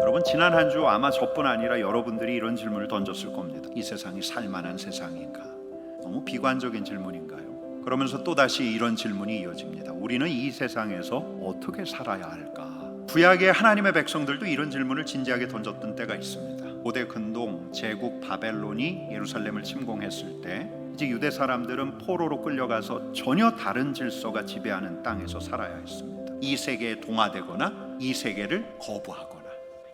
여러분 지난 한 주 아마 저뿐 아니라 여러분들이 이런 질문을 던졌을 겁니다. 이 세상이 살만한 세상인가? 너무 비관적인 질문인가요? 그러면서 또 다시 이런 질문이 이어집니다. 우리는 이 세상에서 어떻게 살아야 할까? 구약의 하나님의 백성들도 이런 질문을 진지하게 던졌던 때가 있습니다. 고대 근동 제국 바벨론이 예루살렘을 침공했을 때 이제 유대 사람들은 포로로 끌려가서 전혀 다른 질서가 지배하는 땅에서 살아야 했습니다. 이 세계에 동화되거나 이 세계를 거부하거나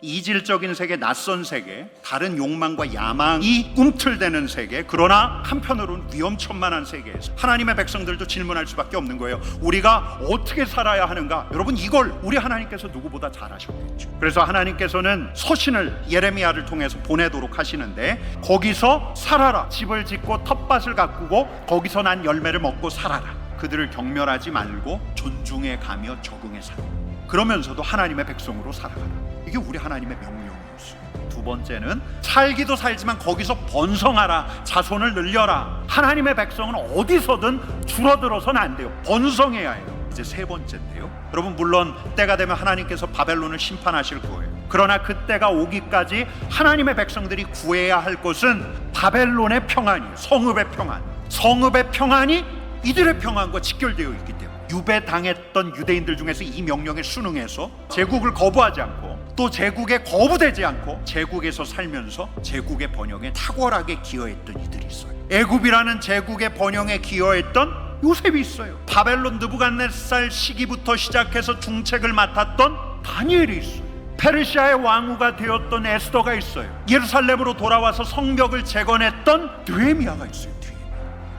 이질적인 세계, 낯선 세계, 다른 욕망과 야망이 꿈틀대는 세계, 그러나 한편으로는 위험천만한 세계에서 하나님의 백성들도 질문할 수밖에 없는 거예요. 우리가 어떻게 살아야 하는가? 여러분 이걸 우리 하나님께서 누구보다 잘 아셨겠죠. 그래서 하나님께서는 서신을 예레미야를 통해서 보내도록 하시는데 거기서 살아라. 집을 짓고 텃밭을 가꾸고 거기서 난 열매를 먹고 살아라. 그들을 경멸하지 말고 존중해 가며 적응해 살아. 그러면서도 하나님의 백성으로 살아가라. 이게 우리 하나님의 명령이었어요. 두 번째는 살기도 살지만 거기서 번성하라, 자손을 늘려라. 하나님의 백성은 어디서든 줄어들어서는 안 돼요. 번성해야 해요. 이제 세 번째인데요. 여러분 물론 때가 되면 하나님께서 바벨론을 심판하실 거예요. 그러나 그때가 오기까지 하나님의 백성들이 구해야 할 것은 바벨론의 평안이에요. 성읍의 평안. 성읍의 평안이 이들의 평안과 직결되어 있기 때문에 유배당했던 유대인들 중에서 이 명령에 순응해서 제국을 거부하지 않고 또 제국에 거부되지 않고 제국에서 살면서 제국의 번영에 탁월하게 기여했던 이들이 있어요. 애굽이라는 제국의 번영에 기여했던 요셉이 있어요. 바벨론 느부갓네살 시기부터 시작해서 중책을 맡았던 다니엘이 있어요. 페르시아의 왕후가 되었던 에스더가 있어요. 예루살렘으로 돌아와서 성벽을 재건했던 느헤미야가 있어요.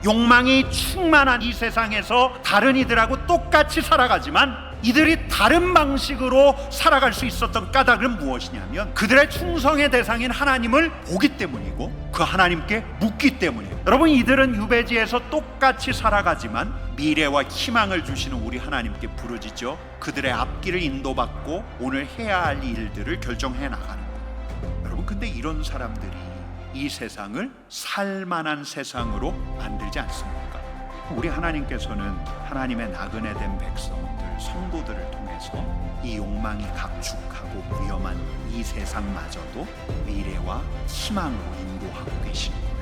욕망이 충만한 이 세상에서 다른 이들하고 똑같이 살아가지만 이들이 다른 방식으로 살아갈 수 있었던 까닭은 무엇이냐면 그들의 충성의 대상인 하나님을 보기 때문이고 그 하나님께 묻기 때문이에요. 여러분 이들은 유배지에서 똑같이 살아가지만 미래와 희망을 주시는 우리 하나님께 부르짖죠. 그들의 앞길을 인도받고 오늘 해야 할 일들을 결정해 나가는 거예요. 여러분 근데 이런 사람들이 이 세상을 살만한 세상으로 만들지 않습니까? 우리 하나님께서는 하나님의 나그네 된 백성들, 성도들을 통해서 이 욕망이 각축하고 위험한 이 세상마저도 미래와 희망으로 인도하고 계시는 거예요.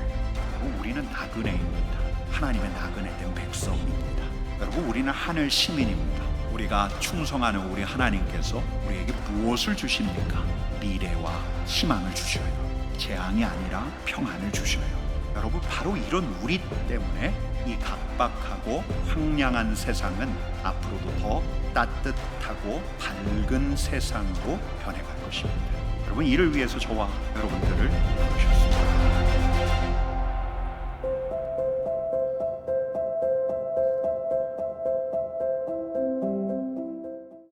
여러분 우리는 나그네입니다. 하나님의 나그네 된 백성입니다. 여러분 우리는 하늘 시민입니다. 우리가 충성하는 우리 하나님께서 우리에게 무엇을 주십니까? 미래와 희망을 주셔요. 재앙이 아니라 평안을 주셔요. 여러분 바로 이런 우리 때문에 이 각박하고 황량한 세상은 앞으로도 더 따뜻하고 밝은 세상으로 변해갈 것입니다. 여러분 이를 위해서 저와 여러분들을